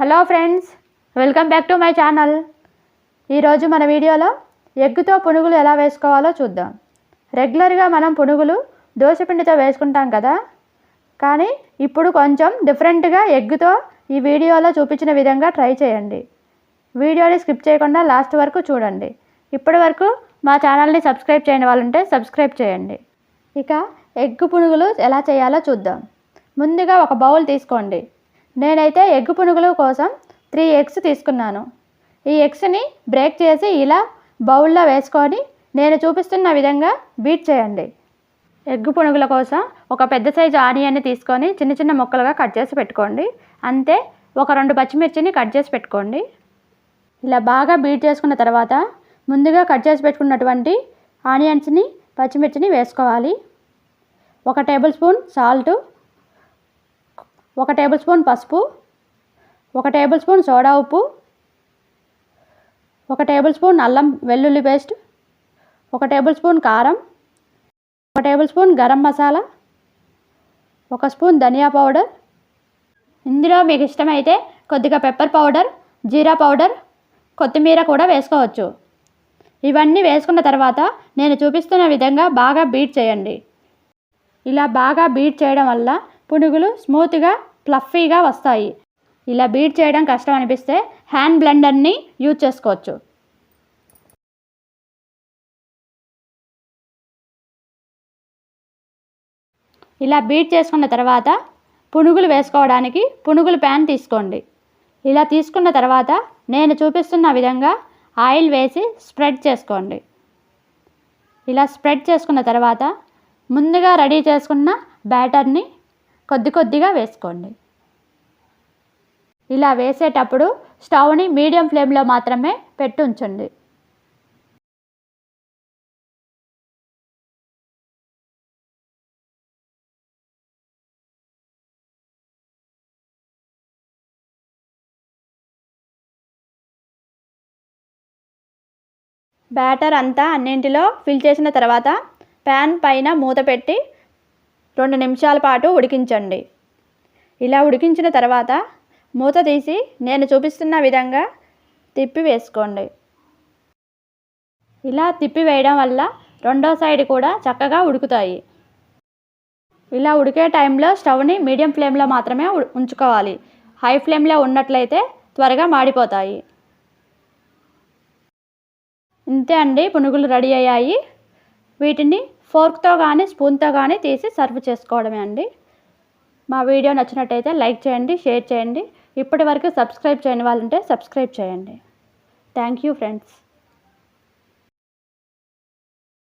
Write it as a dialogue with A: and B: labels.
A: Hello friends welcome back to my channel. ఈరోజు మన వీడియోలో ఎగ్గుతో పునుగులు ఎలా వేసుకోవాలో చూద్దాం. రెగ్యులర్గా మనం పునుగులు దోశపిండితో వేసుకుంటాం కదా. కానీ ఇప్పుడు కొంచెం డిఫరెంట్గా ఎగ్గుతో ఈ వీడియోలో చూపించిన విధంగా ట్రై చేయండి. వీడియోని స్కిప్ చేయకుండా లాస్ట్ వరకు చూడండి. ఇప్పటి వరకు మా ఛానల్ని సబ్స్క్రైబ్ చేయని వాళ్ళు ఉంటే సబ్స్క్రైబ్ చేయండి. ఇక ఎగ్గు పునుగులు ఎలా చేయాలో చూద్దాం. ముందుగా ఒక బౌల్ తీసుకోండి. నేనైతే ఎగ్ పునుగుల కోసం త్రీ ఎగ్స్ తీసుకున్నాను. ఈ ఎగ్స్ని బ్రేక్ చేసి ఇలా బౌల్లో వేసుకొని నేను చూపిస్తున్న విధంగా బీట్ చేయండి. ఎగ్ పునుగుల కోసం ఒక పెద్ద సైజు ఆనియన్ని తీసుకొని చిన్న చిన్న ముక్కలుగా కట్ చేసి పెట్టుకోండి. అంతే ఒక రెండు పచ్చిమిర్చిని కట్ చేసి పెట్టుకోండి. ఇలా బాగా బీట్ చేసుకున్న తర్వాత ముందుగా కట్ చేసి పెట్టుకున్నటువంటి ఆనియన్స్ని పచ్చిమిర్చిని వేసుకోవాలి. ఒక టేబుల్ స్పూన్ సాల్టు ఒక టేబుల్ స్పూన్ పసుపు ఒక టేబుల్ స్పూన్ సోడా ఉప్పు ఒక టేబుల్ స్పూన్ అల్లం వెల్లుల్లి పేస్ట్ ఒక టేబుల్ స్పూన్ కారం ఒక టేబుల్ స్పూన్ గరం మసాలా ఒక స్పూన్ ధనియా పౌడర్. ఇందులో మీకు ఇష్టమైతే కొద్దిగా పెప్పర్ పౌడర్ జీరా పౌడర్ కొత్తిమీర కూడా వేసుకోవచ్చు. ఇవన్నీ వేసుకున్న తర్వాత నేను చూపిస్తున్న విధంగా బాగా బీట్ చేయండి. ఇలా బాగా బీట్ చేయడం వల్ల పునుగులు స్మూత్గా ఫ్లఫీగా వస్తాయి. ఇలా బీట్ చేయడం కష్టం అనిపిస్తే హ్యాండ్ బ్లెండర్ని యూజ్ చేసుకోవచ్చు. ఇలా బీట్ చేసుకున్న తర్వాత పునుగులు వేసుకోవడానికి పునుగులు ప్యాన్ తీసుకోండి. ఇలా తీసుకున్న తర్వాత నేను చూపిస్తున్న విధంగా ఆయిల్ వేసి స్ప్రెడ్ చేసుకోండి. ఇలా స్ప్రెడ్ చేసుకున్న తర్వాత ముందుగా రెడీ చేసుకున్న బ్యాటర్ని కొద్ది కొద్దిగా వేసుకోండి. ఇలా వేసేటప్పుడు స్టవ్ని మీడియం ఫ్లేమ్లో మాత్రమే పెట్టి ఉంచండి బ్యాటర్ అంతా అన్నింటిలో ఫిల్ చేసిన తర్వాత ప్యాన్ పైన మూత పెట్టి రెండు నిమిషాల పాటు ఉడికించండి. ఇలా ఉడికించిన తర్వాత మూత తీసి నేను చూపిస్తున్న విధంగా తిప్పి వేసుకోండి. ఇలా తిప్పి వేయడం వల్ల రెండో సైడ్ కూడా చక్కగా ఉడుకుతాయి. ఇలా ఉడికే టైంలో స్టవ్ని మీడియం ఫ్లేమ్లో మాత్రమే ఉంచుకోవాలి. హై ఫ్లేమ్లో ఉన్నట్లయితే త్వరగా మాడిపోతాయి. ఇంతే అండి పునుగులు రెడీ అయ్యాయి. వీటిని ఫోర్క్తో కానీ స్పూన్తో కానీ తీసి సర్వ్ చేసుకోవడమే అండి. మా వీడియో నచ్చినట్టయితే లైక్ చేయండి షేర్ చేయండి. ఇప్పటి వరకు సబ్స్క్రైబ్ చేయని వాళ్ళు ఉంటే సబ్స్క్రైబ్ చేయండి. Thank you friends.